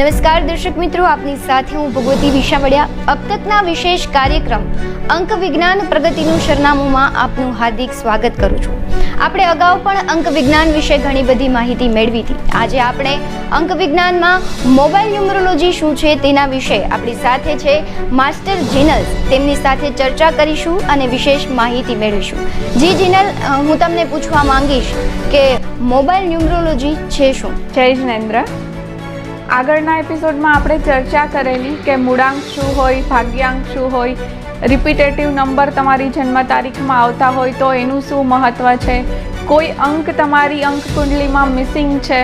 નમસ્કાર દર્શક મિત્રો, આપની સાથે હું ભગવતી વિશાવડિયા અબ તકના વિશેષ કાર્યક્રમ અંક વિજ્ઞાન પ્રગતિનું સરનામુંમાં આપનું હાર્દિક સ્વાગત કરું છું. આપણે અગાઉ પણ અંક વિજ્ઞાન વિશે ઘણી બધી માહિતી મેળવી હતી. આજે આપણે અંક વિજ્ઞાનમાં મોબાઈલ ન્યુમરોલોજી શું છે તેના વિશે આપણી સાથે છે માસ્ટર જીનલ. તેમની સાથે ચર્ચા કરીશું અને વિશેષ માહિતી મેળવીશું. જી જીનલ હું તમને પૂછવા માંગીશ કે મોબાઈલ ન્યુમરોલોજી છે શું? જય જિનેન્દ્ર. આગળના એપિસોડમાં આપણે ચર્ચા કરેલી કે મૂળાંક શું હોય, ભાગ્યાંક શું હોય, રિપીટેટિવ નંબર તમારી જન્મ તારીખમાં આવતા હોય તો એનું શું મહત્ત્વ છે? કોઈ અંક તમારી અંક કુંડલીમાં મિસિંગ છે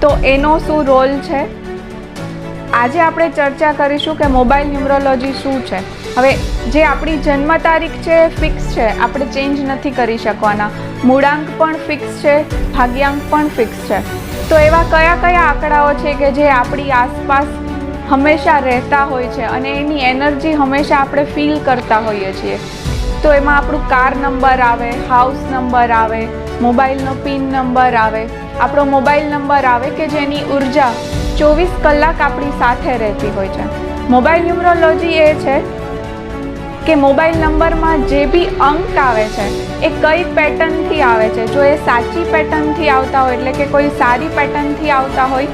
તો એનો શું રોલ છે? આજે આપણે ચર્ચા કરીશું કે મોબાઈલ ન્યુમરોલોજી શું છે? હવે જે આપણી જન્મ તારીખ છે ફિક્સ છે, આપણે ચેન્જ નથી કરી શકવાના. મૂળાંક પણ ફિક્સ છે, ભાગ્યાંક પણ ફિક્સ છે. તો એવા કયા કયા આંકડાઓ છે કે જે આપણી આસપાસ હંમેશા રહેતા હોય છે અને એની એનર્જી હંમેશા આપણે ફીલ કરતા હોઈએ છીએ? તો એમાં આપણું કાર નંબર આવે હાઉસ નંબર આવે, મોબાઈલનો પિન નંબર આવે. આપણો મોબાઈલ નંબર આવે કે જેની ઊર્જા ચોવીસ કલાક આપણી સાથે રહેતી હોય છે? મોબાઈલ ન્યુમરોલોજી એ છે કે મોબાઈલ નંબરમાં જે બી અંક આવે છે, એ કઈ પેટર્નથી આવે છે? જો એ સાચી પેટર્નથી આવતા હોય, એટલે કે કોઈ સારી પેટર્નથી આવતા હોય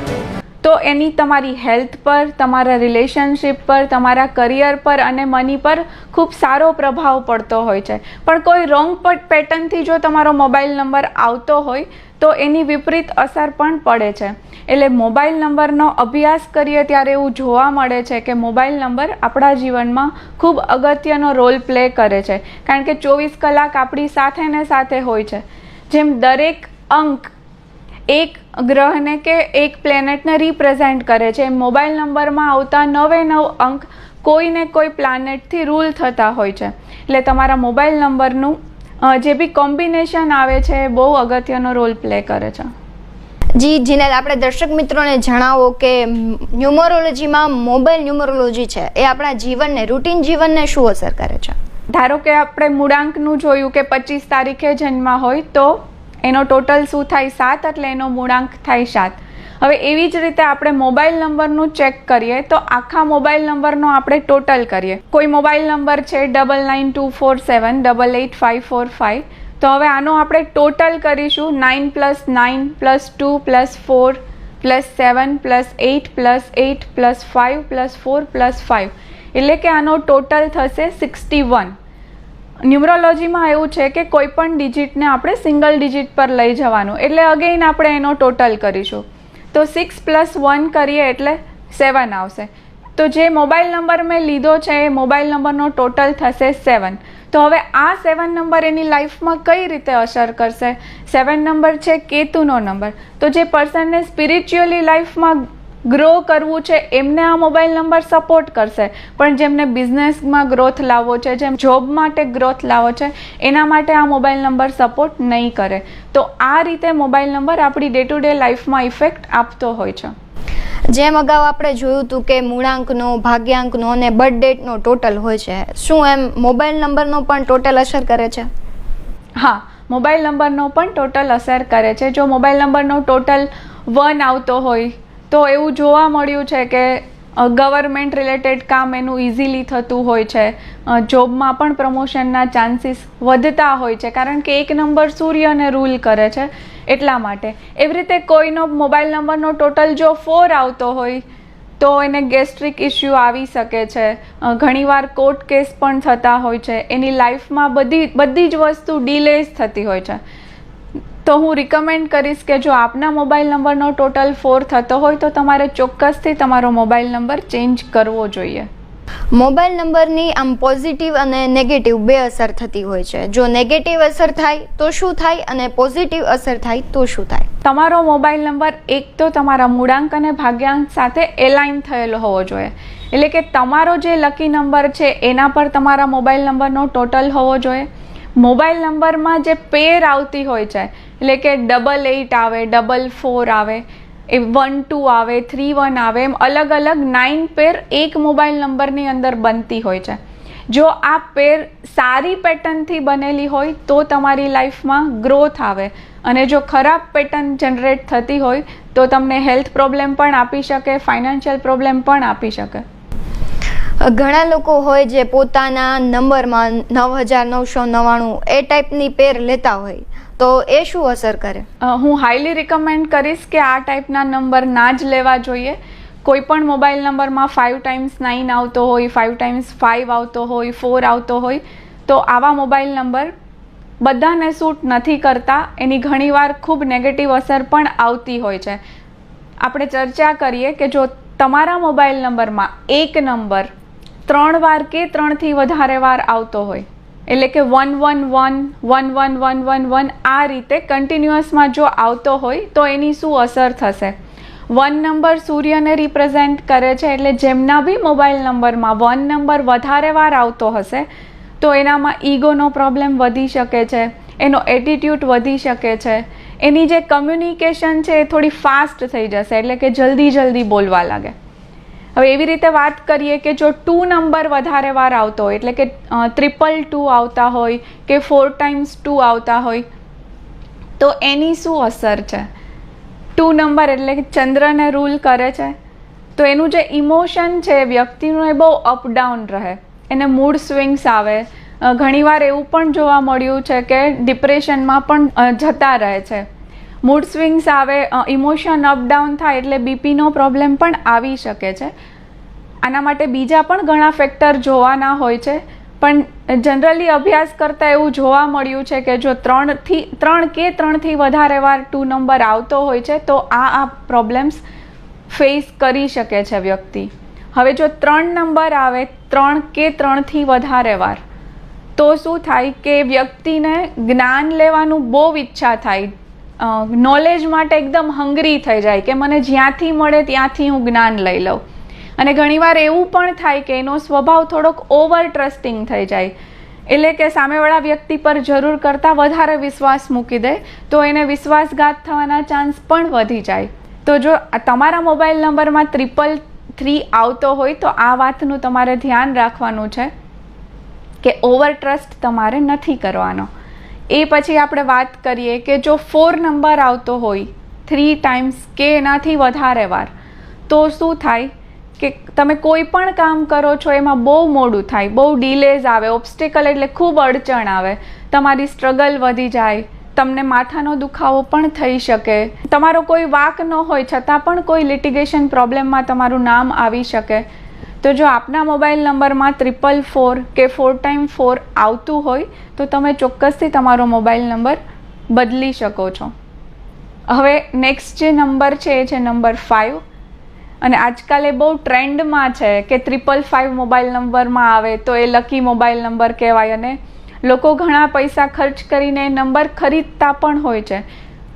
તો એની તમારી હેલ્થ પર, તમારા રિલેશનશિપ પર, તમારા કરિયર પર અને મની પર ખૂબ સારો પ્રભાવ પડતો હોય છે. પણ કોઈ રોંગ પેટર્નથી જો તમારો મોબાઈલ નંબર આવતો હોય, તો એની વિપરીત અસર પણ પડે છે. એટલે મોબાઈલ નંબરનો અભ્યાસ કરીએ ત્યારે એવું જોવા મળે છે કે મોબાઈલ નંબર આપણા જીવનમાં ખૂબ અગત્યનો રોલ પ્લે કરે છે. કારણ કે ચોવીસ કલાક આપણી સાથે ને સાથે હોય છે. જેમ દરેક અંક એક ગ્રહને કે એક પ્લેનેટને રિપ્રેઝેન્ટ કરે છે. મોબાઈલ નંબરમાં આવતા નવે નવ અંક કોઈને કોઈ પ્લાનેટથી રૂલ થતા હોય છે. એટલે તમારા મોબાઈલ નંબરનું જે બી કોમ્બિનેશન આવે છે એ બહુ અગત્યનો રોલ પ્લે કરે છે. જી જીનેલ આપણે દર્શક મિત્રોને જણાવો કે ન્યુમરોલોજીમાં મોબાઈલ ન્યુમરોલોજી છે. એ આપણા જીવનને રૂટીન જીવનને શું અસર કરે છે? ધારો કે આપણે મૂળાંકનું જોયું કે પચીસ તારીખે જન્મ હોય તો એનો ટોટલ શું થાય સાત એટલે એનો મૂળાંક થાય સાત. હવે એવી જ રીતે આપણે મોબાઈલ નંબરનું ચેક કરીએ તો આખા મોબાઈલ નંબરનો આપણે ટોટલ કરીએ. કોઈ મોબાઈલ નંબર છે double nine two four seven double eight five four five તો હવે આનો આપણે ટોટલ કરીશું nine plus nine plus two plus four plus seven plus eight plus eight plus five plus four plus five એટલે કે આનો total થશે sixty one ન્યુમરોલોજીમાં એવું છે કે કોઈ પણ ડિજિટને આપણે સિંગલ ડિજિટ પર લઈ જવાનું. એટલે અગેઇન આપણે એનો ટોટલ કરીશું. તો સિક્સ પ્લસ વન કરીએ એટલે સેવન આવશે. તો જે મોબાઈલ નંબર મેં લીધો છે, એ મોબાઈલ નંબરનો ટોટલ થશે સેવન તો હવે આ સેવન નંબર એની લાઈફમાં કઈ રીતે અસર કરશે? સેવન નંબર છે, કેતુનો નંબર તો જે પર્સનને સ્પિરિચ્યુઅલી લાઈફમાં ગ્રો કરવું છે એમને આ મોબાઈલ નંબર સપોર્ટ કરશે. પણ જેમને બિઝનેસમાં ગ્રોથ લાવવો છે જેમ જોબ માટે ગ્રોથ લાવવો છે એના માટે આ મોબાઈલ નંબર સપોર્ટ નહીં કરે. તો આ રીતે મોબાઈલ નંબર આપણી ડે ટુ ડે લાઈફમાં ઇફેક્ટ આપતો હોય છે. જેમ અગાઉ આપણે જોયું હતું કે મૂળાંકનો ભાગ્યાંકનો અને બર્થ ડેટનો ટોટલ હોય છે. શું એમ મોબાઈલ નંબરનો પણ ટોટલ અસર કરે છે? હા મોબાઈલ નંબરનો પણ ટોટલ અસર કરે છે. જો મોબાઈલ નંબરનો ટોટલ વન આવતો હોય તો એવું જોવા મળ્યું છે કે ગવર્મેન્ટ રિલેટેડ કામ એનું ઇઝીલી થતું હોય છે. જોબમાં પણ પ્રમોશનના ચાન્સીસ વધતા હોય છે, કારણ કે એક નંબર સૂર્યને રૂલ કરે છે એટલા માટે. એવી રીતે કોઈનો મોબાઈલ નંબરનો ટોટલ જો ફોર આવતો હોય, તો એને ગેસ્ટ્રિક ઇસ્યુ આવી શકે છે. ઘણીવાર કોર્ટ કેસ પણ થતા હોય છે. એની લાઈફમાં બધી બધી જ વસ્તુ ડિલેઝ થતી હોય છે. તો હું રિકમેન્ડ કરીશ કે જો આપના મોબાઈલ નંબરનો ટોટલ ફોર થતો હોય તો તમારે ચોક્કસથી તમારો મોબાઈલ નંબર ચેન્જ કરવો જોઈએ. મોબાઈલ નંબરની આમ પોઝિટિવ અને નેગેટિવ બે અસર થતી હોય છે. જો નેગેટિવ અસર થાય તો શું થાય અને પોઝિટિવ અસર થાય તો શું થાય? તમારો મોબાઈલ નંબર એક તો તમારા મૂળાંક અને ભાગ્યાંક સાથે એલાઇન થયેલો હોવો જોઈએ. એટલે કે તમારો જે લકી નંબર છે એના પર તમારા મોબાઈલ નંબરનો ટોટલ હોવો જોઈએ. મોબાઈલ નંબરમાં જે પેર આવતી હોય છે એટલે કે ડબલ એઇટ આવે ડબલ ફોર આવે, એ વન ટુ આવે થ્રી વન આવે, એમ અલગ અલગ નાઇન પેર એક મોબાઈલ નંબરની અંદર બનતી હોય છે. જો આ પેર સારી પેટર્નથી બનેલી હોય તો તમારી લાઈફમાં ગ્રોથ આવે. અને જો ખરાબ પેટર્ન જનરેટ થતી હોય તો તમને હેલ્થ પ્રોબ્લેમ પણ આપી શકે ફાઇનાન્શિયલ પ્રોબ્લેમ પણ આપી શકે. ઘણા લોકો હોય જે પોતાના નંબરમાં નવ હજાર નવસો નવ્વાણું એ ટાઈપની પેર લેતા હોય. તો એ શું અસર કરે? હું હાઈલી રિકમેન્ડ કરીશ કે આ ટાઈપના નંબર ના જ લેવા જોઈએ. કોઈ પણ મોબાઈલ નંબરમાં ફાઇવ ટાઈમ્સ નાઇન આવતો હોય ફાઇવ ટાઈમ્સ ફાઇવ આવતો હોય ફોર આવતો હોય, તો આવા મોબાઈલ નંબર બધાને સૂટ નથી કરતા. એની ઘણીવાર ખૂબ નેગેટિવ અસર પણ આવતી હોય છે. આપણે ચર્ચા કરીએ કે જો તમારા મોબાઈલ નંબરમાં એક નંબર ત્રણ વાર કે ત્રણથી વધારે વાર આવતો હોય એટલે કે one one one one one one one one આ રીતે કન્ટિન્યુઅસમાં જો આવતો હોય તો એની શું અસર થશે? વન નંબર સૂર્યને રિપ્રેઝેન્ટ કરે છે એટલે જેમના બી મોબાઈલ નંબરમાં વન નંબર વધારે વાર આવતો હશે, તો એનામાં ઈગોનો પ્રોબ્લેમ વધી શકે છે, એનો એટીટ્યૂડ વધી શકે છે, એની જે કમ્યુનિકેશન છે એ થોડી ફાસ્ટ થઈ જશે એટલે કે જલ્દી જલ્દી બોલવા લાગે. હવે એવી રીતે વાત કરીએ કે જો ટુ નંબર વધારે વાર આવતો હોય, એટલે કે ટ્રિપલ ટુ આવતા હોય કે ફોર ટાઈમ્સ ટુ આવતા હોય, તો એની શું અસર છે? ટુ નંબર એટલે કે ચંદ્રને રૂલ કરે છે. તો એનું જે ઇમોશન છે વ્યક્તિનું એ બહુ અપડાઉન રહે. એને મૂડ સ્વિંગ્સ આવે. ઘણીવાર એવું પણ જોવા મળ્યું છે કે ડિપ્રેશનમાં પણ જતા રહે છે. મૂડ સ્વિંગ્સ આવે ઇમોશન અપડાઉન થાય એટલે બીપીનો પ્રોબ્લેમ પણ આવી શકે છે. આના માટે બીજા પણ ઘણા ફેક્ટર જોવાના હોય છે. પણ જનરલી અભ્યાસ કરતાં એવું જોવા મળ્યું છે કે જો ત્રણથી, ત્રણ કે ત્રણથી વધારે વાર ટુ નંબર આવતો હોય છે, તો આ આ પ્રોબ્લેમ્સ ફેસ કરી શકે છે વ્યક્તિ. હવે જો ત્રણ નંબર આવે, ત્રણ કે ત્રણથી વધારે વાર, તો શું થાય કે વ્યક્તિને જ્ઞાન લેવાનું બહુ ઈચ્છા થાય. નોલેજ માટે એકદમ હંગરી થઈ જાય કે મને જ્યાંથી મળે ત્યાંથી હું જ્ઞાન લઈ લઉં. અને ઘણીવાર એવું પણ થાય કે એનો સ્વભાવ થોડોક ઓવર ટ્રસ્ટિંગ થઈ જાય. એટલે કે સામેવાળા વ્યક્તિ પર જરૂર કરતાં વધારે વિશ્વાસ મૂકી દે, તો એને વિશ્વાસઘાત થવાના ચાન્સ પણ વધી જાય. તો જો તમારા મોબાઈલ નંબરમાં ત્રિપલ થ્રી આવતો હોય, તો આ વાતનું તમારે ધ્યાન રાખવાનું છે કે ઓવર ટ્રસ્ટ તમારે નથી કરવાનો. એ પછી આપણે વાત કરીએ કે જો ફોર નંબર આવતો હોય થ્રી ટાઈમ્સ કે એનાથી વધારે વાર, તો શું થાય? કે તમે કોઈ પણ કામ કરો છો, એમાં બહુ મોડું થાય, બહુ ડિલેઝ આવે ઓબ્સ્ટેકલ એટલે ખૂબ અડચણ આવે, તમારી સ્ટ્રગલ વધી જાય, તમને માથાનો દુખાવો પણ થઈ શકે, તમારો કોઈ વાક ન હોય, છતાં પણ કોઈ લિટિગેશન પ્રોબ્લેમમાં તમારું નામ આવી શકે તો જો આપના મોબાઈલ નંબરમાં ત્રિપલ ફોર કે ફોર ટાઈમ ફોર આવતું હોય, તો તમે ચોક્કસથી તમારો મોબાઈલ નંબર બદલી શકો છો. હવે નેક્સ્ટ જે નંબર છે, એ છે નંબર ફાઇવ અને આજકાલ એ બહુ ટ્રેન્ડમાં છે કે ત્રિપલ ફાઇવ મોબાઈલ નંબરમાં આવે તો એ લકી મોબાઈલ નંબર કહેવાય અને લોકો ઘણા પૈસા ખર્ચ કરીને નંબર ખરીદતા પણ હોય છે.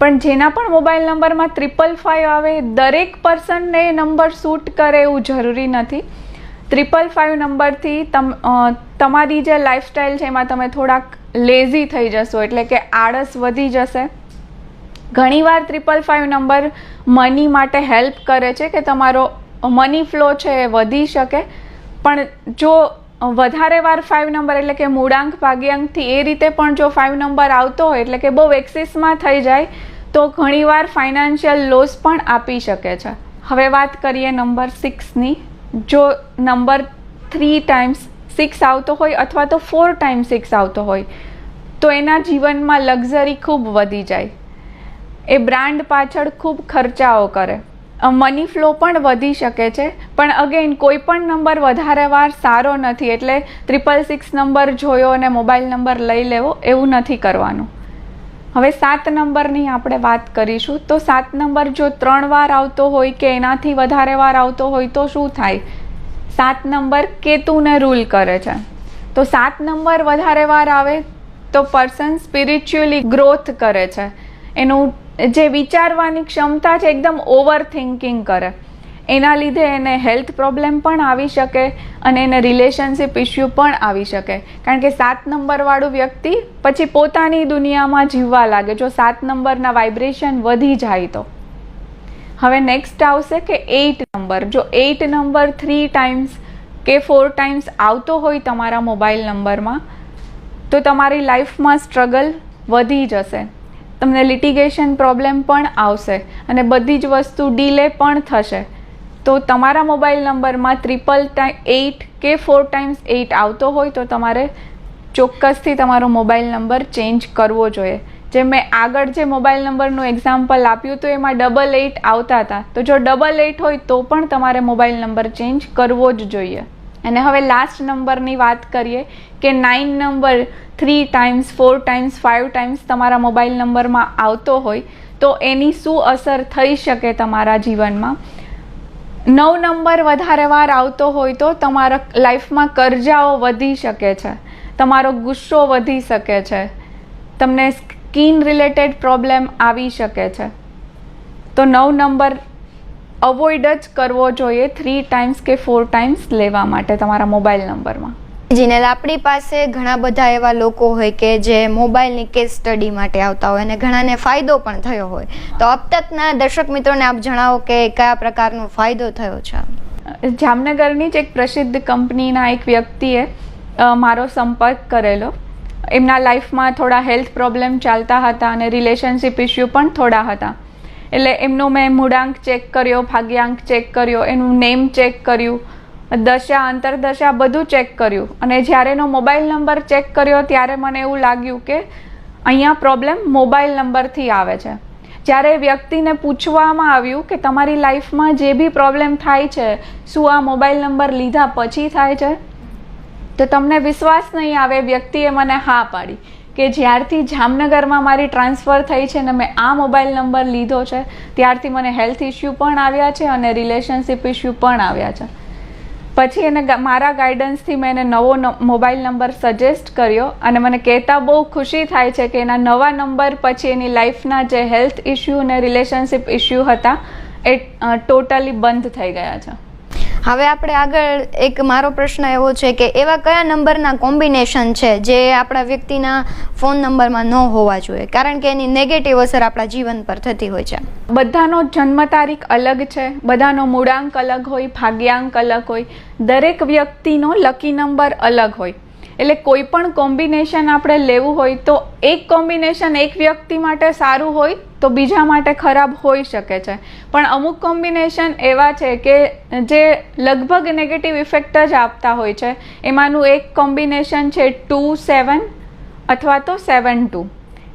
પણ જેના પણ મોબાઈલ નંબરમાં ત્રિપલ ફાઇવ આવે, દરેક પર્સનને એ નંબર સૂટ કરે એવું જરૂરી નથી. ટ્રિપલ ફાઇવ નંબરથી તમ તમારી જે લાઈફસ્ટાઈલ છે એમાં તમે થોડાક લેઝી થઈ જશો, એટલે કે આળસ વધી જશે. ઘણીવાર ત્રિપલ ફાઇવ નંબર મની માટે હેલ્પ કરે છે કે તમારો મની ફ્લો છે એ વધી શકે. પણ જો વધારે વાર ફાઇવ નંબર એટલે કે મૂળાંક ભાગ્યાંકથી એ રીતે પણ જો ફાઇવ નંબર આવતો હોય, એટલે કે બહુ એક્સિસમાં થઈ જાય, તો ઘણીવાર ફાઇનાન્શિયલ લોસ પણ આપી શકે છે. હવે વાત કરીએ નંબર સિક્સની જો નંબર થ્રી ટાઈમ્સ સિક્સ આવતો હોય અથવા તો ફોર ટાઈમ સિક્સ આવતો હોય, તો એના જીવનમાં લક્ઝરી ખૂબ વધી જાય. એ બ્રાન્ડ પાછળ ખૂબ ખર્ચાઓ કરે. મની ફ્લો પણ વધી શકે છે, પણ અગેન કોઈ પણ નંબર વધારે વાર સારો નથી, એટલે ટ્રિપલ સિક્સ નંબર જોયો અને મોબાઈલ નંબર લઈ લેવો, એવું નથી કરવાનું. હવે સાત નંબરની આપણે વાત કરીશું, તો સાત નંબર જો ત્રણ વાર આવતો હોય કે એનાથી વધારે વાર આવતો હોય તો શું થાય? સાત નંબર કેતુને રૂલ કરે છે. તો સાત નંબર વધારે વાર આવે તો પર્સન સ્પિરિચ્યુઅલી ગ્રોથ કરે છે. એનું જે વિચારવાની ક્ષમતા છે, એકદમ ઓવર થિંકિંગ કરે. એના લીધે એને હેલ્થ પ્રોબ્લેમ પણ આવી શકે અને એને રિલેશનશિપ ઇસ્યુ પણ આવી શકે. કારણ કે સાત નંબરવાળું વ્યક્તિ પછી પોતાની દુનિયામાં જીવવા લાગે. જો સાત નંબરના વાઇબ્રેશન વધી જાય તો. હવે નેક્સ્ટ આવશે કે એઇટ નંબર જો એઇટ નંબર થ્રી ટાઈમ્સ કે ફોર ટાઈમ્સ આવતો હોય તમારા મોબાઈલ નંબરમાં, તો તમારી લાઈફમાં સ્ટ્રગલ વધી જશે. તમને લિટિગેશન પ્રોબ્લેમ પણ આવશે અને બધી જ વસ્તુ ડીલે પણ થશે. તો તમારા મોબાઈલ નંબરમાં ટ્રિપલ એઇટ કે ફોર ટાઈમ્સ એઇટ આવતો હોય તો તમારે ચોક્કસથી તમારો મોબાઈલ નંબર ચેન્જ કરવો જોઈએ. જે મેં આગળ જે મોબાઈલ નંબરનું એક્ઝામ્પલ આપ્યું હતું એમાં ડબલ એઇટ આવતા હતા. તો જો ડબલ એઇટ હોય તો પણ તમારે મોબાઈલ નંબર ચેન્જ કરવો જ જોઈએ. અને હવે લાસ્ટ નંબરની વાત કરીએ કે nine number three times four times five times તમારા મોબાઈલ નંબરમાં આવતો હોય તો એની શું અસર થઈ શકે તમારા જીવનમાં? નવ નંબર વધારે વાર આવતો હોય તો તમારા લાઈફમાં કરજાઓ વધી શકે છે. તમારો ગુસ્સો વધી શકે છે. તમને સ્કિન રિલેટેડ પ્રોબ્લેમ આવી શકે છે. તો નવ નંબર અવોઇડ જ કરવો જોઈએ. થ્રી ટાઈમ્સ કે ફોર ટાઈમ્સ લેવા માટે તમારા મોબાઈલ નંબરમાં. જીનેલ આપણી પાસે ઘણા બધા એવા લોકો હોય કે જે મોબાઈલની કેસ સ્ટડી માટે આવતા હોય અને ઘણાને ફાયદો પણ થયો હોય. તો અબ તકના દર્શક મિત્રોને આપ જણાવો કે કયા પ્રકારનો ફાયદો થયો છે? જામનગરની જ એક પ્રસિદ્ધ કંપનીના એક વ્યક્તિએ મારો સંપર્ક કરેલો. એમના લાઈફમાં થોડા હેલ્થ પ્રોબ્લેમ ચાલતા હતા અને રિલેશનશિપ ઇસ્યુ પણ થોડા હતા. એટલે એમનો મેં મૂળાંક ચેક કર્યો, ભાગ્યાંક ચેક કર્યો, એનું નેમ ચેક કર્યું. દશા, અંતરદશા બધું ચેક કર્યું. અને જ્યારે એનો મોબાઈલ નંબર ચેક કર્યો, ત્યારે મને એવું લાગ્યું કે અહીંયા પ્રોબ્લેમ મોબાઈલ નંબરથી આવે છે. જ્યારે વ્યક્તિને પૂછવામાં આવ્યું કે તમારી લાઈફમાં જે બી પ્રોબ્લેમ થાય છે, શું આ મોબાઈલ નંબર લીધા પછી થાય છે, તો તમને વિશ્વાસ નહીં આવે વ્યક્તિએ મને હા પાડી કે જ્યારથી જામનગરમાં મારી ટ્રાન્સફર થઈ છે ને મેં આ મોબાઈલ નંબર લીધો છે, ત્યારથી મને હેલ્થ ઇસ્યુ પણ આવ્યા છે અને રિલેશનશિપ ઇસ્યુ પણ આવ્યા છે. પછી એને મારા ગાઈડન્સથી મેં એને નવો મોબાઈલ નંબર સજેસ્ટ કર્યો અને મને કહેતા બહુ ખુશી થાય છે કે એના નવા નંબર પછી એની લાઈફના જે હેલ્થ ઇશ્યુ અને રિલેશનશિપ ઇશ્યુ હતા, એ ટોટલી બંધ થઈ ગયા છે. હવે આપણે આગળ એક મારો પ્રશ્ન એવો છે કે એવા કયા નંબરના કોમ્બિનેશન છે જે આપણા વ્યક્તિના ફોન નંબરમાં ન હોવા જોઈએ? કારણ કે એની નેગેટિવ અસર આપણા જીવન પર થતી હોય છે. બધાનો જન્મ તારીખ અલગ છે, બધાનો મૂળાંક અલગ હોય, ભાગ્યાંક અલગ હોય, દરેક વ્યક્તિનો લકી નંબર અલગ હોય. એટલે કોઈ પણ કોમ્બિનેશન આપણે લેવું હોય તો એક કોમ્બિનેશન એક વ્યક્તિ માટે સારું હોય તો બીજા માટે ખરાબ હોઈ શકે છે. પણ અમુક કોમ્બિનેશન એવા છે કે જે લગભગ નેગેટિવ ઇફેક્ટ જ આપતા હોય છે. એમાંનું એક કોમ્બિનેશન છે ટુ સેવન અથવા તો સેવન ટુ.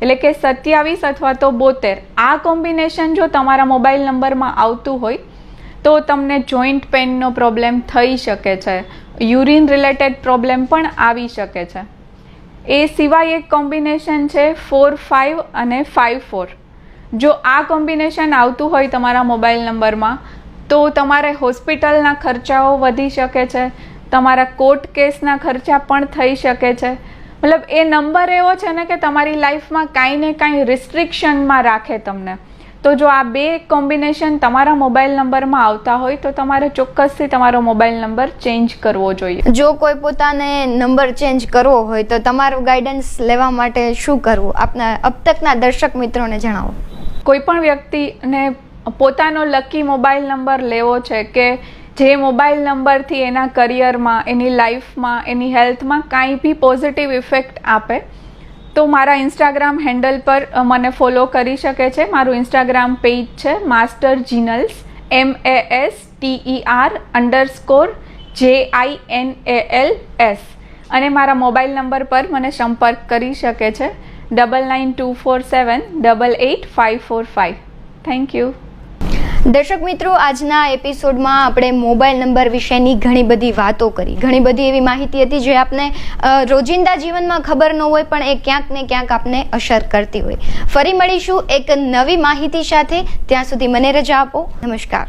એટલે કે સત્યાવીસ અથવા તો બોતેર. આ કોમ્બિનેશન જો તમારા મોબાઈલ નંબરમાં આવતું હોય તો તમને જોઈન્ટ પેનનો પ્રોબ્લેમ થઈ શકે છે. યુરિન રિલેટેડ પ્રોબ્લેમ પણ આવી શકે છે. એ સિવાય એક કોમ્બિનેશન છે ફોર ફાઇવ અને ફાઇવ ફોર. જો આ કોમ્બિનેશન આવતું હોય તમારા મોબાઈલ નંબરમાં, તો તમારે હોસ્પિટલના ખર્ચાઓ વધી શકે છે. તમારા કોર્ટ કેસના ખર્ચા પણ થઈ શકે છે. મતલબ એ નંબર એવો છે ને કે તમારી લાઈફમાં કાંઈ ને કાંઈ રિસ્ટ્રિક્શનમાં રાખે તમને. તો જો આ બે કોમ્બિનેશન તમારા મોબાઈલ નંબરમાં આવતા હોય તો તમારે ચોક્કસથી તમારો મોબાઈલ નંબર ચેન્જ કરવો જોઈએ. જો કોઈ પોતાને નંબર ચેન્જ કરવો હોય તો તમારું ગાઈડન્સ લેવા માટે શું કરવું? આપના અબ તકના દર્શક મિત્રોને જણાવો. કોઈ પણ વ્યક્તિને પોતાનો લકી મોબાઈલ નંબર લેવો છે કે જે મોબાઈલ નંબરથી એના કરિયરમાં એની લાઈફમાં એની હેલ્થમાં કાંઈ બી પોઝિટિવ ઇફેક્ટ આપે તો મારા ઇન્સ્ટાગ્રામ હેન્ડલ પર મને ફોલો કરી શકે છે. મારું ઇન્સ્ટાગ્રામ પેજ છે master Jinals M A S T E R underscore J I N A L S અને મારા મોબાઈલ નંબર પર મને સંપર્ક કરી શકે છે. Double nine two four seven double eight five four five thank you દર્શક મિત્રો, આજના એપિસોડમાં આપણે મોબાઈલ નંબર વિશેની ઘણી બધી વાતો કરી. ઘણી બધી એવી માહિતી હતી જે આપને રોજિંદા જીવનમાં ખબર ન હોય પણ એ ક્યાંક ને ક્યાંક આપને અસર કરતી હોય. ફરી મળીશું એક નવી માહિતી સાથે. ત્યાં સુધી મને રજા આપો. નમસ્કાર.